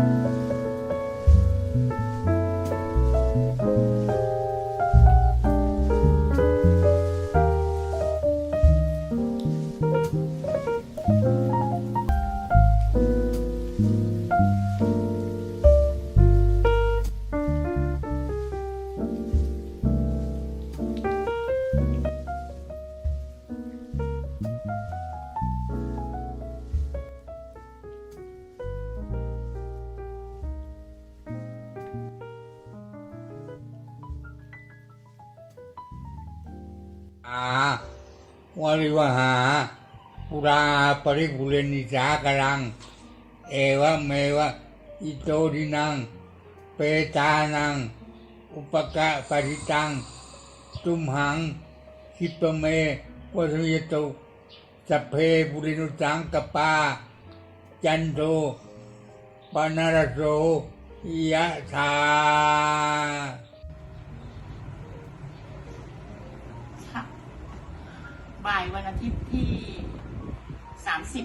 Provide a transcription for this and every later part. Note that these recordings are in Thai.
อ วริวหาปุราปริปุเรนิสากลัง เอวะเมวะอิโตดินัง เปตานัง อุปกะปริตัง ตุมหังคิปเมวัสยตุสัพเพปุรินุสังกปา จันโทปนารโสยะธา ค่ะบ่ายวันอาทิตย์ที่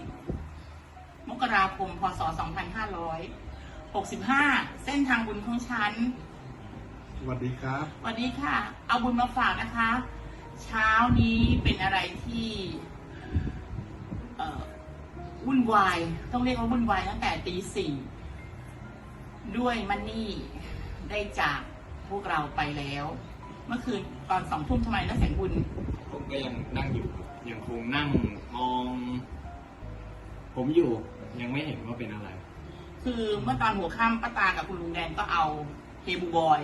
30 มกรา คม พศ 2565 เส้นทางบุญของฉัน สวัสดีครับวันนี้ค่ะ เอาบุญมาฝากนะคะ เช้านี้เป็นอะไรที่เอ่อวุ่นวาย ต้องเรียกว่าวุ่นวายตั้งแต่ตีสี่ด้วยมันนี่ได้จากพวกเราไปแล้ว เมื่อคืนตอนสองทุ่มทำไมนะแสงบุญ ผมก็ยังนั่งอยู่ ยังคงนั่งมอง ผมอยู่ยังไม่เห็นว่าเป็นอะไร คือเมื่อตอนหัวค่ำป้าตากับคุณลุงแดงก็เอาเฮบูบอย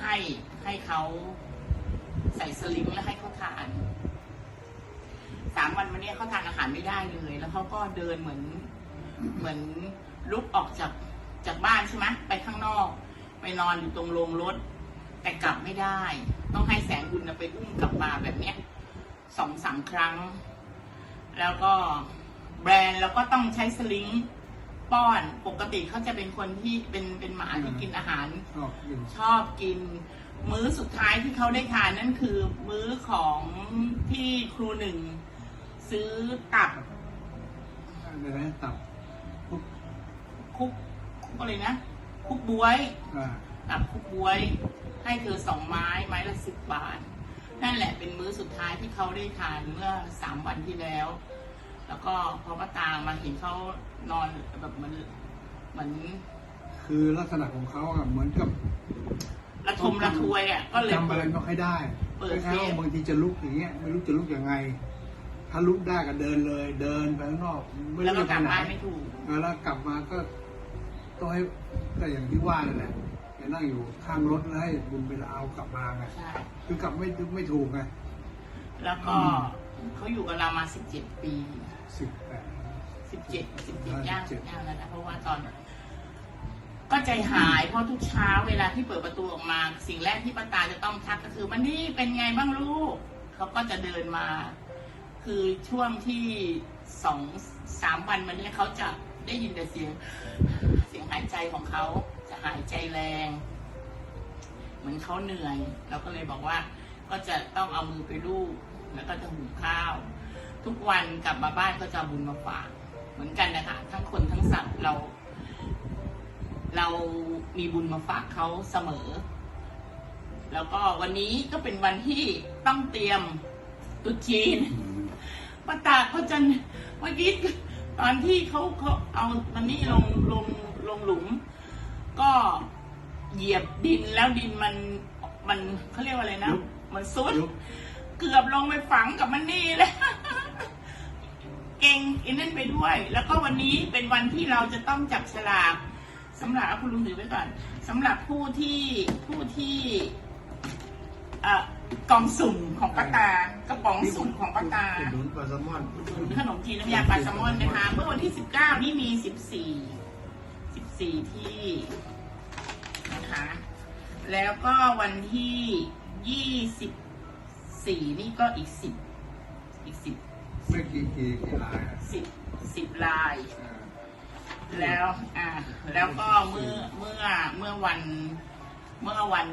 ให้ให้เขาใส่สลิงแล้วให้เขาทานสามวันวันนี้เขาทานอาหารไม่ได้เลย แล้วเขาก็เดินเหมือน เหมือนลุกออกจากจากบ้านใช่ไหมไปข้างนอก ไปนอนอยู่ตรงโรงรถ แต่กลับไม่ได้ ต้องให้แสงบุญน่ะไปอุ้มกลับมาแบบเนี้ยสองสามครั้ง แล้วก็ แบรนด์แล้วก็ต้องใช้สลิงป้อนปกติเขาจะเป็นคนที่เป็นเป็นหมาที่กินอาหาร ชอบกินชอบกิน มื้อสุดท้ายที่เขาได้ทานนั่นคือ มื้อของที่ครูหนึ่ง ซื้อตับอะไรนะตับปุ๊บคุกคุกอะไรนะ คุกบวยอ่าตับคุกบวย ให้เธอสองไม้ไม้ละสิบบาท นั่นแหละเป็นมื้อสุดท้ายที่เขาได้ทานเมื่อสามวันที่แล้ว แล้วก็พอป้าตางมาเห็นเขานอนแบบเหมือนเหมือนคือลักษณะของเขาอะเหมือนกับระทมระทวยอะก็เลยจำอะไรไม่ค่อยได้เปิดคล้ายๆเฟซว่าบางทีจะลุกอย่างเงี้ยไม่รู้จะลุกยังไง ถ้าลุกได้ก็เดินเลย เดินไปข้างนอกไม่แล้วรู้ก็จะกไปลับไหนบ้านไม่ถูกเออแล้วกลับมาก็ต้องให้ก็อย่างที่ว่านั่นแหละแกนั่งอยู่ข้างรถแล้วให้บุญไปเอากลับมาไงใช่คือกลับไม่ไม่ถูกไงแล้วก็ เขาอยู่กับเรามาสิบเจ็ดปีสิบแปดสิบเจ็ดสิบเจ็ดอ่าย่าง17ย่างแล้วนะเพราะว่าตอนก็ใจหายเพราะทุกเช้าเวลาที่เปิดประตูออกมา สิ่งแรกที่ป้าตาจะต้องทักก็คือมันนี่เป็นไงบ้างลูกเขาก็จะเดินมา คือช่วงที่สองสามวันมันนี้เขาจะได้ยินแต่เสียง เสียงหายใจของเขาจะหายใจแรง เหมือนเขาเหนื่อย เราก็เลยบอกว่า ก็จะต้องเอามือไปลูบ แล้วก็จะหุงข้าว ทุกวันกลับมาบ้านก็จะเอาบุญมาฝากเหมือนกันนะคะทั้งคนทั้งสัตว์เรา เรามีบุญมาฝากเขาเสมอ แล้วก็วันนี้ก็เป็นวันที่ต้องเตรียมตรุษจีนป้าตาเขาจะเมื่อกี้ตอนที่เขาเขาเอามันนี่ลงลงลงหลุม ก็เหยียบดินแล้วดินมันมันเขาเรียกว่าอะไรนะยุบมันซุดยุบ เกือบลงไปฝังกับมันนี่เลยเก่งอินนั่นไปด้วย แล้วก็วันนี้เป็นวันที่เราจะต้องจับฉลากสำหรับคุณลุงถือไว้ก่อนสำหรับผู้ที่ผู้ที่เอ่อกล่องสุ่มของป้าตากระป๋องสุ่มของป้าตาอุดหนุนปลาแซลมอนขนมจีนน้ำยาปลาแซลมอนนะคะ เมื่อวันที่19นี่มี14 14ที่นะคะ แล้วก็วันที่ยี่สิบ 24นี่ก็อีก10อีก10ไม่กี่กี่กี่ลายอะ10 10ลาย เออแล้วอ่าแล้วก็เมื่อเมื่อเมื่อวันเมื่อวัน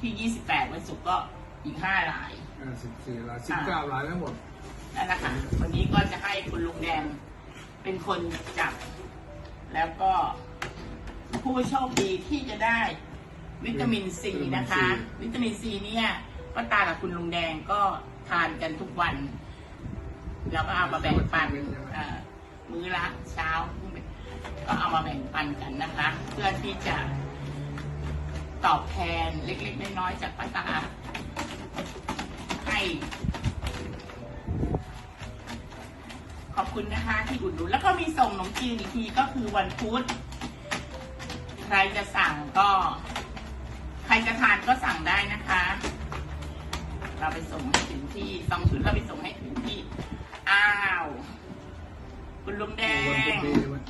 ที่28วันศุกร์ก็อีก5ลายเออสิบสี่ลายสิบเก้าลายทั้งหมดนั่นแหละค่ะวันนี้ก็จะให้คุณลุงแดงเป็นคนจับ แล้วก็ผู้โชคดีที่จะได้วิตามินซีนะคะ วิตามินซีเนี่ย ป้าตากับคุณลุงแดงก็ทานกันทุกวันแล้วก็เอามาแบ่งปันมื้อละเช้า ก็เอามาแบ่งปันกันนะคะ เพื่อที่จะตอบแทนเล็ก ๆ น้อยๆจากป้าตาให้ขอบคุณนะคะที่อุดหนุนแล้วก็มีส่งขนมจีนอีกทีก็คือวันพุธใครจะสั่งก็ ใครจะทานก็สั่งได้นะคะ เราไปส่งให้ถึงที่สองชุดเราไปส่งให้ถึงที่ อ้าว คุณลุงแดวันพุธงดีวัน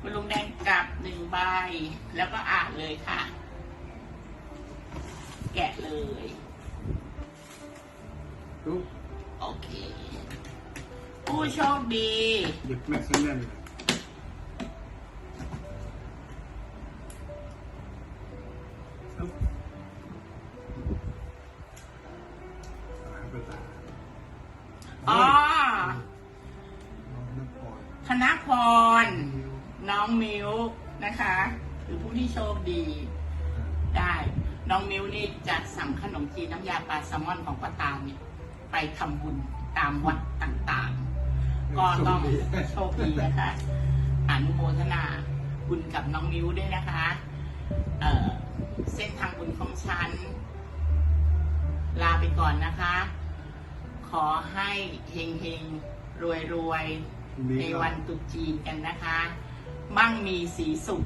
คุณลุงแดงกลับหนึ่งใบ แล้วก็อ่านเลยค่ะ แกะเลยทุกโอเค ผู้โชคดีหยิบแม็กซ์แน่น ดีได้ น้องมิวนี่จะสั่งขนมจีนน้ำยาปลาแซลมอนของป้าตามเนี่ยไปทำบุญตามวัดต่างๆ ก็ต้องโชคดีนะคะอนุโมทนาบุญกับน้องมิวด้วยนะคะเอ่อเส้นทางบุญของฉัน ลาไปก่อนนะคะ ขอให้เฮงเฮงรวยรวยๆมีในครับวันตรุษจีนกันนะคะ มั่งมีสีสุข